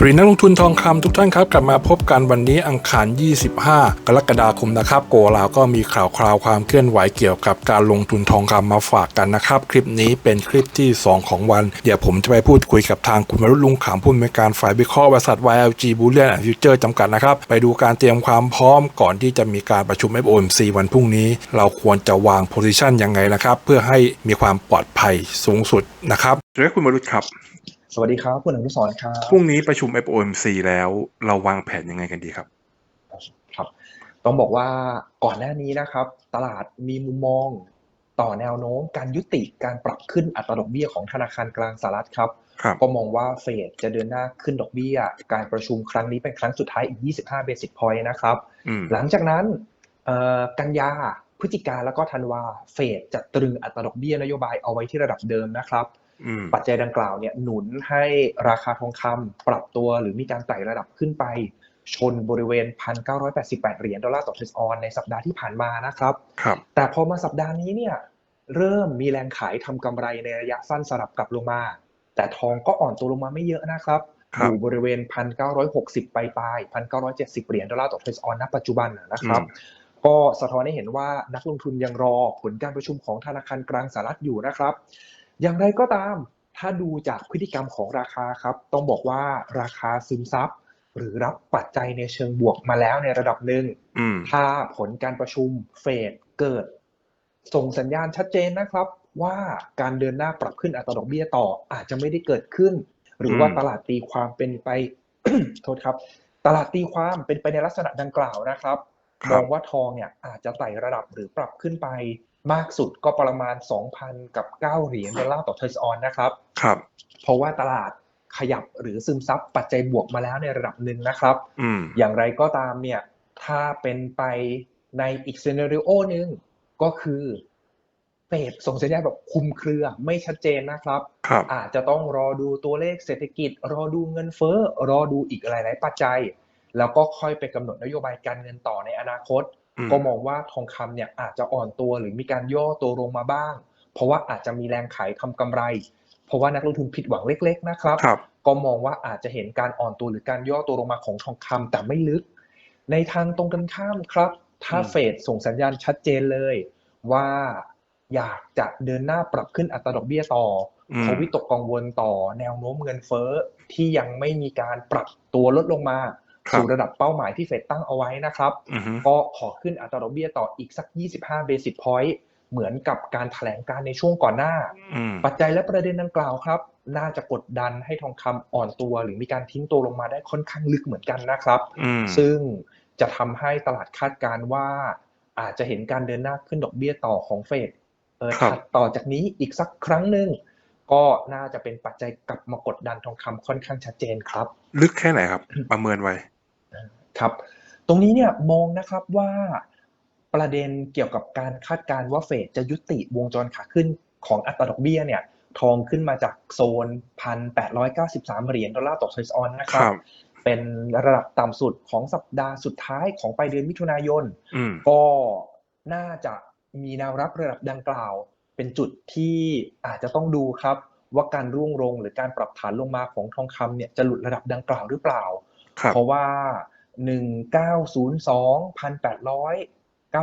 สวัสดีนักลงทุนทองคำทุกท่านครับ กลับมาพบกันวันนี้อังคาร 25 กรกฎาคมนะครับ โกลาวก็มีข่าวคราวความเคลื่อนไหวเกี่ยวกับการลงทุนทองคำมาฝากกันนะครับ คลิปนี้เป็นคลิปที่ 2 ของวัน เดี๋ยวผมจะไปพูดคุยกับทางคุณมรุลุงขามผู้อำนวยการฝ่ายวิเคราะห์บริษัท YLG Bullion and Future จำกัดนะครับ ไปดูการเตรียมความพร้อมก่อนที่จะมีการประชุม FOMC วันพรุ่งนี้ เราควรจะวาง position ยังไงนะครับเพื่อให้มีความปลอดภัยสูงสุดนะครับสวัสดีคุณมรุษครับ สวัสดีครับคุณอนุสรณ์ครับพรุ่งนี้ประชุม FOMC แล้วเราวางแผนยังไงกันดีครับ ครับ ต้องบอกว่าก่อนหน้านี้นะครับ ตลาดมีมุมมองต่อแนวโน้มการยุติการปรับขึ้นอัตราดอกเบี้ยของธนาคารกลางสหรัฐครับครับก็มองว่าเฟดจะเดินหน้าขึ้นดอกเบี้ย การประชุมครั้งนี้เป็นครั้งสุดท้ายอีก 25 เบสิสพอยต์นะครับอืมหลังจากนั้นเอ่อกันยาพฤศจิกาแล้วก็ธันวาเฟดจะตรึงอัตราดอกเบี้ยนโยบายเอาไว้ที่ระดับเดิมนะครับอืม ปัจจัยดังกล่าวเนี่ยหนุนให้ราคาทองคำปรับตัวหรือมีการไต่ระดับขึ้นไป ชนบริเวณ 1,988 เหรียญดอลลาร์ต่อทรัสออนในสัปดาห์ที่ผ่านมานะครับครับ แต่พอมาสัปดาห์นี้เนี่ยเริ่มมีแรงขายทำกำไรในระยะสั้นสลับกลับลงมา แต่ทองก็อ่อนตัวลงมาไม่เยอะนะครับครับอยู่บริเวณ 1,960 ปลายปลาย1,970 เหรียญดอลลาร์ต่อทรัสออนณปัจจุบันนะครับ ก็สะท้อนให้เห็นว่านักลงทุนยังรอผลการประชุมของธนาคารกลางสหรัฐอยู่นะครับ อย่างไรก็ตามถ้าดูจากพฤติกรรมของราคาครับ ต้องบอกว่าราคาซึมซับหรือรับปัจจัยในเชิงบวกมาแล้วในระดับหนึ่งอืมถ้าผลการประชุมเฟดเกิด ส่งสัญญาณชัดเจนนะครับ ว่าการเดินหน้าปรับขึ้นอัตราดอกเบี้ยต่ออาจจะไม่ได้เกิดขึ้น หรือว่าอืมตลาดตีความเป็นไปโทษครับ ตลาดตีความเป็นไปในลักษณะดังกล่าวนะครับคมรัอบงว่าทองเนี่ยอาจจะไต่ระดับหรือปรับขึ้นไป มากสุดก็ประมาณ 2,000 กับ 9 เหรียญดอลลาร์ต่อเทอร์สออนนะครับครับ เพราะว่าตลาดขยับหรือซึมซับปัจจัยบวกมาแล้วในระดับหนึ่งนะครับอืมอย่างไรก็ตามเนี่ยถ้าเป็นไปในอีกซีนารีโอหนึ่งก็คือเฟดส่งสัญญาณแบบคลุมเครือไม่ชัดเจนนะครับครับอาจจะต้องรอดูตัวเลขเศรษฐกิจ รอดูเงินเฟ้อ รอดูอีกหลาย ๆ ปัจจัย แล้วก็ค่อยไปกำหนดนโยบายการเงินต่อในอนาคตอืม ก็มองว่าทองคำเนี่ยอาจจะอ่อนตัวหรือมีการย่อตัวลงมาบ้าง เพราะว่าอาจจะมีแรงขายทำกำไร เพราะว่านักลงทุนผิดหวังเล็ก ๆ นะครับครับ ก็มองว่าอาจจะเห็นการอ่อนตัวหรือการย่อตัวลงมาของทองคำแต่ไม่ลึก ในทางตรงกันข้ามครับ ถ้าอืมเฟดส่งสัญญาณชัดเจนเลย ว่าอยากจะเดินหน้าปรับขึ้นอัตราดอกเบี้ยต่ออมเขาวิตกกังวลต่อแนวโน้มเงินเฟ้อที่ยังไม่มีการปรับตัวลดลงมาครับ สู่ระดับเป้าหมายที่เฟดตั้งเอาไว้นะครับอือฮึก็ขอขึ้นอัตราดอกเบี้ยต่ออีกสัก 25 เบสิ s พอยต์เหมือนกับการแถลงการในช่วงก่อนหน้าอืมปัจจัยและประเด็นดังกล่าวครับ น่าจะกดดันให้ทองคำอ่อนตัว หรือมีการทิ้งตัวลงมาได้ค่อนข้างลึกเหมือนกันนะครับอืมซึ่งจะทำให้ตลาดคาดการณ์ว่า อาจจะเห็นการเดินหน้าขึ้นดอกเบี้ยต่อของเฟดเออครับถัดต่อจากนี้อีกสักครั้งหนึ่งก็น่าจะเป็นปัจจัยกลับมากดดันทองคำค่อนข้างชัดเจนครับ ลึกแค่ไหนครับ ประเมินไว้ ครับ ตรงนี้เนี่ยมองนะครับว่าประเด็นเกี่ยวกับการคาดการณ์ว่าเฟดจะยุติวงจรขาขึ้นของอัตราดอกเบี้ยเนี่ยทองขึ้นมาจากโซน 1,893 เหรียญดอลลาร์ต่อทรัสออนนะคครัรับบเป็นระดับต่ำสุดของสัปดาห์สุดท้ายของปลายเดือนมิถุนายนอืมก็น่าจะมีแนวรับระดับดังกล่าว เป็นจุดที่อาจจะต้องดูครับ ว่าการร่วงลงหรือการปรับฐานลงมาของทองคำเนี่ยจะหลุดระดับดังกล่าวหรือเปล่าครับเพราะว่า 1902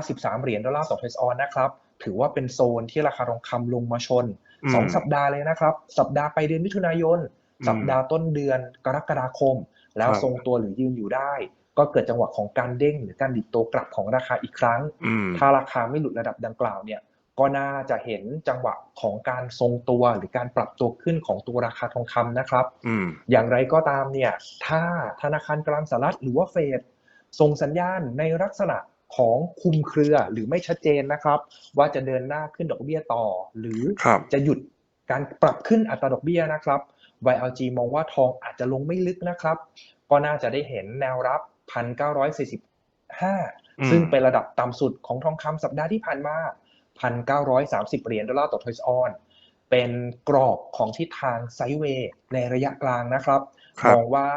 1,893 เหรียญดอลลาร์ต่อเทรซออนนะครับ ถือว่าเป็นโซนที่ราคาทองคำลงมาชนอืมสองสัปดาห์เลยนะครับ สัปดาห์ไปลายเดือนมิถุนายนอืมสัปดาห์ต้นเดือนกรกฎาคม แล้วครับทรงตัวหรือยืนอยู่ได้ ก็เกิดจังหวะของการเด้งหรือการดิดตัวกลับของราคาอีกครั้งอืมถ้าราคาไม่หลุดระดับดังกล่าวเนี่ย ก็น่าจะเห็นจังหวะของการทรงตัวหรือการปรับตัวขึ้นของตัวราคาทองคำนะครับอืมอย่างไรก็ตามเนี่ย ถ้าธนาคารกลางสหรัฐหรือว่าเฟดส่งสัญญาณในลักษณะของคุมเครือหรือไม่ชัดเจนนะครับ ว่าจะเดินหน้าขึ้นดอกเบี้ยต่อ หรือครับจะหยุดการปรับขึ้นอัตราดอกเบี้ยนะครับ YLG มองว่าทองอาจจะลงไม่ลึกนะครับ ก็น่าจะได้เห็นแนวรับ 1,945 ซึ่งเป็นระดับต่ำสุดของทองคำสัปดาห์ที่ผ่านมา 1,930 เหรียญดอลลาร์ต่อทอยส์ออนเป็นกรอบของทิศทางไซด์เวย์ในระยะกลางนะครับครับมองว่า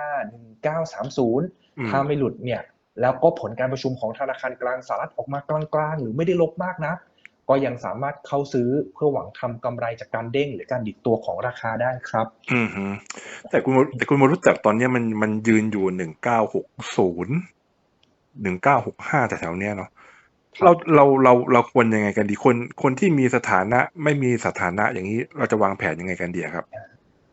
1945 1930อืมถ้าไม่หลุดเนี่ย แล้วก็ผลการประชุมของธนาคารกลางสหรัฐออกมากลางๆ หรือไม่ได้ลบมากนะ ก็ยังสามารถเข้าซื้อเพื่อหวังทำกำไรจากการเด้งหรือการดิดตัวของราคาได้ครับ อืมฮึแต่คุณแต่คุณมารู้จักตอนเนี้ยมันมันยืนอยู่หนึ่งเก้าหกศูนย์หนึ่งเก้าหกห้าแต่แถวๆเนี้ยเนาะครับ เราเราเราเราควรยังไงกันดีคนคนที่มีสถานะไม่มีสถานะอย่างนี้เราจะวางแผนยังไงกันดีอะครับ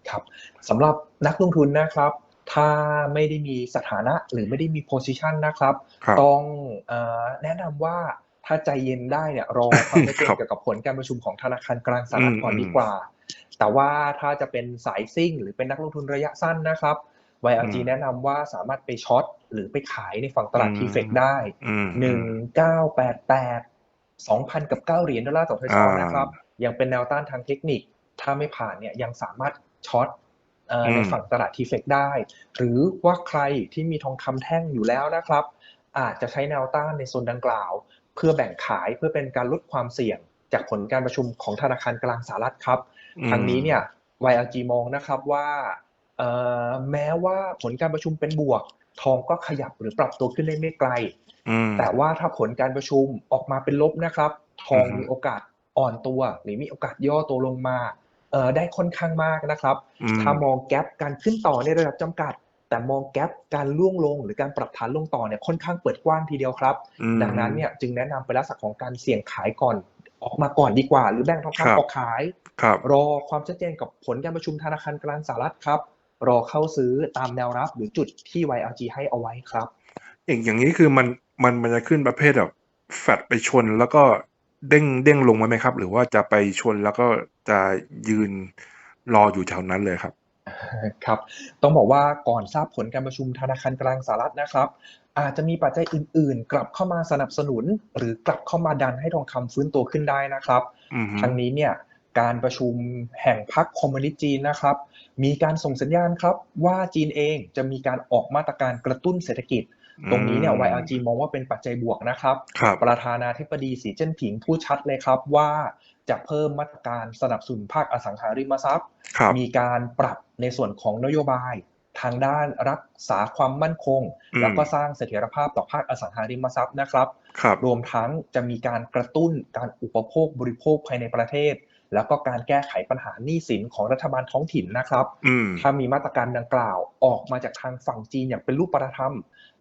ครับสำหรับนักลงทุนนะครับ ถ้าไม่ได้มีสถานะหรือไม่ได้มีโพ i ิชันนะครับครับต้องเออแนะนำว่าถ้าใจเย็นได้เนี่ยรอความชัดเจนครับเกี่ยวกับผลการประชุมของธนาคารกลางสหรัฐอืมก่อนอืมดีกว่า แต่ว่าถ้าจะเป็นสายซิ่ง หรือเป็นนักลงทุนระยะสั้นนะครับ YLG อืมแนะนำว่าสามารถไปช็อต หรือไปขายในฝั่งตลาดอืมทีเฟกได้อืมหนึ่งเก้าแปดแปดสองพันกับเก้าเหรียญดอลลาร์ต่อเทรซออ่านนะครับ ยังเป็นแนวต้านทางเทคนิค ถ้าไม่ผ่านเนี่ยยังสามารถช็อตเอ่ออมในฝั่งตลาดทีเฟกได้ หรือว่าใครที่มีทองคำแท่งอยู่แล้วนะครับ อาจจะใช้แนวต้านในโซนดังกล่าว เพื่อแบ่งขายเพื่อเป็นการลดความเสี่ยง จากผลการประชุมของธนาคารกลางสหรัฐครับอืมทางนี้เนี่ย YLG มองนะครับว่าเอ่อแม้ว่าผลการประชุมเป็นบวก ทองก็ขยับหรือปรับตัวขึ้นได้ไม่ไกลอืมแต่ว่าถ้าผลการประชุมออกมาเป็นลบนะครับ ทองอือฮึมีโอกาสอ่อนตัว หรือมีโอกาสย่อตัวลงมาเอ่อได้ค่อนข้างมากนะครับอืมถ้ามองแกลบการขึ้นต่อในระดับจำกัด แต่มองแกลบการล่วงลง หรือการปรับฐานลงต่อเนี่ยค่อนข้างเปิดกว้างทีเดียวครับอืมดังนั้นเนี่ยจึงแนะนำไปลักษณะของการเสี่ยงขายก่อนออกมาก่อนดีกว่า หรือแบ่งทองครับคำออกขายครับรอความชัดเจนกับผลการประชุมธนาคารกลางสหรัฐครับ รอเข้าซื้อตามแนวรับหรือจุดที่ YLG ให้เอาไว้ครับ อย่างอย่างนี้คือมันมันมันจะขึ้นประเภทแบบแฟดไปชนแล้วก็เด้งเด้งลงไหมครับ หรือว่าจะไปชนแล้วก็จะยืนรออยู่แถวนั้นเลยครับครับ ต้องบอกว่าก่อนทราบผลการประชุมธนาคารกลางสหรัฐนะครับ อาจจะมีปัจจัยอื่น ๆ กลับเข้ามาสนับสนุน หรือกลับเข้ามาดันให้ทองคำฟื้นตัวขึ้นได้นะครับอืมฮึทั้งนี้เนี่ย การประชุมแห่งพรรคคอมมิวนิสต์จีนนะครับ มีการส่งสัญญาณครับว่าจีนเองจะมีการออกมาตรการกระตุ้นเศรษฐกิจ ตรงนี้เนี่ย YLG มองว่าเป็นปัจจัยบวกนะครับครับประธานาธิบดีสีเจิ้นผิงพูดชัดเลยครับว่าจะเพิ่มมาตรการสนับสนุนภาคอสังหาริมทรัพย์ครับมีการปรับในส่วนของนโยบายทางด้านรักษาความมั่นคงอืมแล้วก็สร้างเสถียรภาพต่อภาคอสังหาริมทรัพย์นะครับครับรวมทั้งจะมีการกระตุ้นการอุปโภคบริโภคภายในประเทศ แล้วก็การแก้ไขปัญหาหนี้สินของรัฐบาลท้องถิ่นนะครับอืมถ้ามีมาตรการดังกล่าวออกมาจากทางฝั่งจีนอย่างเป็นรูปธรรม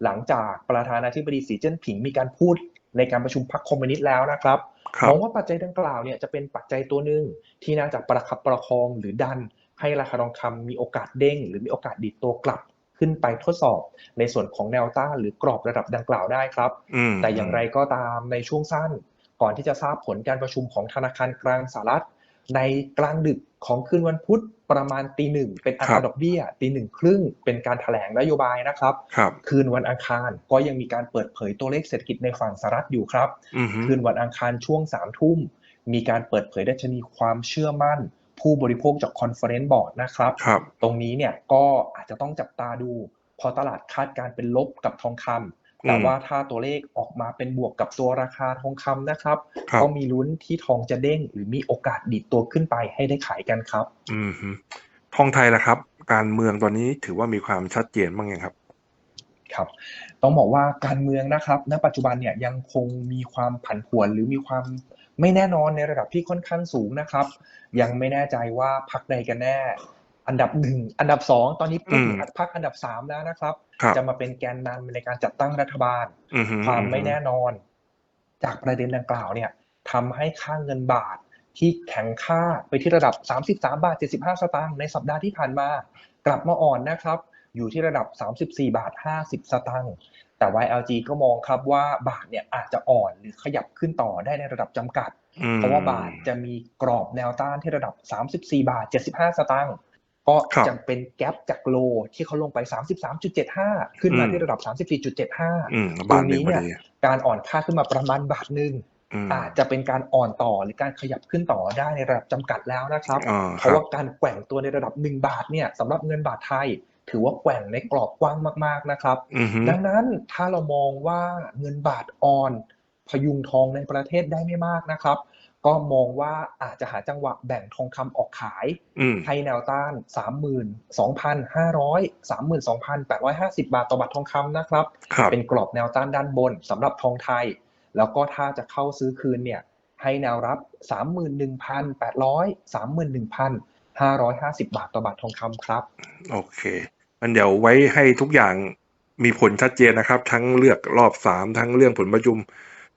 หลังจากประธานาธิบดีสีเจิ้นผิงมีการพูดในการประชุมพรรคคอมมิวนิสต์แล้วนะครับครัมบองว่าปัจจัยดังกล่าวเนี่ยจะเป็นปัจจัยตัวหนึ่งที่น่าจะประคับประคองหรือดัน ให้ราคาทองคำมีโอกาสเด้ง หรือมีโอกาสดีดตัวกลับขึ้นไปทดสอบในส่วนของแนวต้านหรือกรอบระดับดังกล่าวได้ครับอืมแต่อย่างไรก็ตามในช่วงสั้น ก่อนที่จะทราบผลการประชุมของธนาคารกลางสหรัฐ ในกลางดึกของคืนวันพุธประมาณตีหนึ่งเป็นอัตราดอกเบี้ยตีหนึ่งครึ่งเป็นการแถลงนโยบายนะครับครับคืนวันอังคารก็ยังมีการเปิดเผยตัวเลขเศรษฐกิจในฝั่งสหรัฐอยู่ครับอืมฮึคืนวันอังคารช่วงสามทุ่มมีการเปิดเผยดัชนีความเชื่อมั่น ผู้บริโภคจากคอนเฟอเรนซ์บอร์ดนะครับครับตรงนี้เนี่ยก็อาจจะต้องจับตาดูเพอตลาดคาดการณ์เป็นลบกับทองคำ แต่อืมว่าถ้าตัวเลขออกมาเป็นบวกกับตัวราคาทองคำนะครับครับ ก็มีลุ้นที่ทองจะเด้ง หรือมีโอกาสดีดตัวขึ้นไปให้ได้ขายกันครับ อืมฮึทองไทยล่ะครับ การเมืองตอนนี้ถือว่ามีความชัดเจนบ้างยังครับครับต้องบอกว่าการเมืองนะครับ ณ ปัจจุบันเนี่ยยังคงมีความผันผวนหรือมีความไม่แน่นอนในระดับที่ค่อนข้างสูงนะครับ ยังไม่แน่ใจว่าพรรคใดกันแน่ อันดับหนึ่งอันดับสองตอนนี้พูดถึงอืมพรรคอันดับสามแล้วนะครับครับ จะมาเป็นแกนนำในการจัดตั้งรัฐบาลอืมฮึความไม่แน่นอน จากประเด็นดังกล่าวเนี่ยทำให้ค่าเงินบาทที่แข็งค่าไปที่ระดับ 33 บาท 75 สตางค์ในสัปดาห์ที่ผ่านมา กลับมาอ่อนนะครับ อยู่ที่ระดับ 34 บาท 50 สตางค์แต่ YLG ก็มองครับว่าบาทเนี่ยอาจจะอ่อนหรือขยับขึ้นต่อได้ในระดับจำกัดอืมเพราะว่าบาทจะมีกรอบแนวต้านที่ระดับ 34 บาท 75 สตางค์ ก็ครับจะเป็นแกลบจากโลที่เขาลงไป 33.75 ขึ้นมาอืมที่ระดับ 34.75อืมตรบาทงหนึ่นี้งพอเนี่ยดีการอ่อนค่าขึ้นมาประมาณบาทหนึ่งอืมอาจจะเป็นการอ่อนต่อหรือการขยับขึ้นต่อได้ในระดับจำกัดแล้วนะครับอ่าเพครัราะบว่าการแกว่งตัวในระดับ 1 บาทเนี่ยสำหรับเงินบาทไทย ถือว่าแกว่งในกรอบกว้างมากๆนะครับอืมฮึดังนั้นถ้าเรามองว่าเงินบาทอ่อน พยุงทองในประเทศได้ไม่มากนะครับ ก็มองว่าอาจจะหาจังหวะแบ่งทองคำออกขายอืมให้แนวต้าน 32,500 32,850 บาทต่อบาททองคำนะครับครับเป็นกรอบแนวต้านด้านบนสำหรับทองไทย แล้วก็ถ้าจะเข้าซื้อคืนเนี่ยให้แนวรับ 31,800 31,550 บาทต่อบาททองคำครับ โอเค มันเดี๋ยวไว้ให้ทุกอย่างมีผลชัดเจนนะครับ ทั้งเลือกรอบสามทั้งเรื่องผลประชุม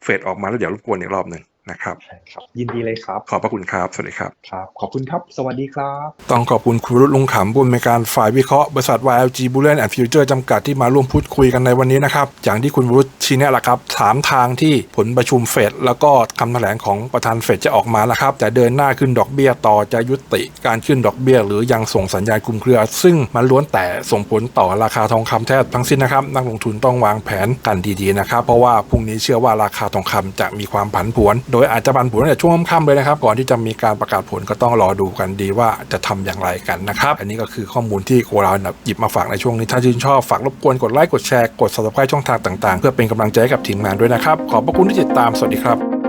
เฟดออกมาแล้วเดี๋ยวรบกวนอีกรอบหนึ่ง นะครับครับยินดีเลยครับ ขอบพระคุณครับ สวัสดีครับ ครับ ขอบคุณครับ สวัสดีครับ ต้องขอบคุณคุณรุ่ลุงขำผู้อำนวยการฝ่ายวิเคราะห์บริษัท YLG Bullion and Future จำกัดที่มาร่วมพูดคุยกันในวันนี้นะครับ อย่างที่คุณวรุษชี้แนะแหละครับถามทางที่ผลประชุมเฟดแล้วก็คำแถลงของประธานเฟดจะออกมาแล้วครับจะเดินหน้าขึ้นดอกเบี้ยต่อจะยุติ การขึ้นดอกเบี้ย หรือยังส่งสัญญาณคลุมเครือ ซึ่งมันล้วนแต่ส่งผลต่อราคาทองคำแท้ทั้งสิ้นนะครับนักลงทุนต้องวางแผนกันดีๆนะครับเพราะว่าพรุ่งนี้เชื่อว่าราคาทองคำจะมีความผันผวนโดยอาจจะบันผวนตั้งแต่ช่วงค่ำเลยนะครับ ก่อนที่จะมีการประกาศผลก็ต้องรอดูกันดีว่าจะทำอย่างไรกันนะครับ อันนี้ก็คือข้อมูลที่โคเราหยิบมาฝากในช่วงนี้ถ้าชื่นชอบฝากรบกวนกดไลค์กดแชร์กด subscribe ช่องทางต่างๆ เพื่อเป็นกำลังใจกับทีมงานด้วยนะครับ ขอบพระคุณที่ติดตามสวัสดีครับ